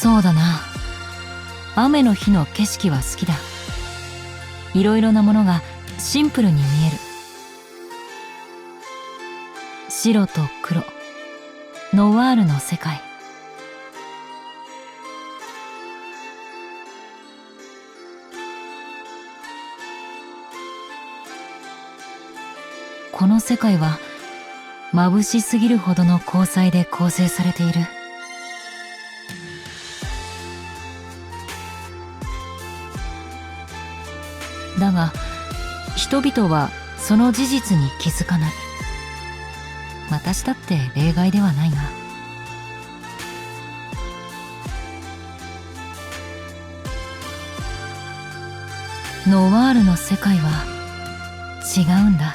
そうだな。雨の日の景色は好きだ。いろいろなものがシンプルに見える。白と黒。ノワールの世界。この世界は眩しすぎるほどの光彩で構成されている。だが人々はその事実に気づかない。私だって例外ではないがノワールの世界は違うんだ。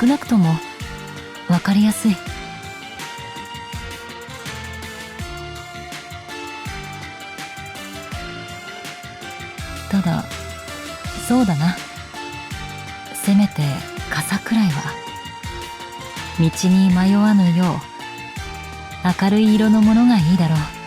少なくとも分かりやすい。ただそうだな。せめて傘くらいは。道に迷わぬよう明るい色のものがいいだろう。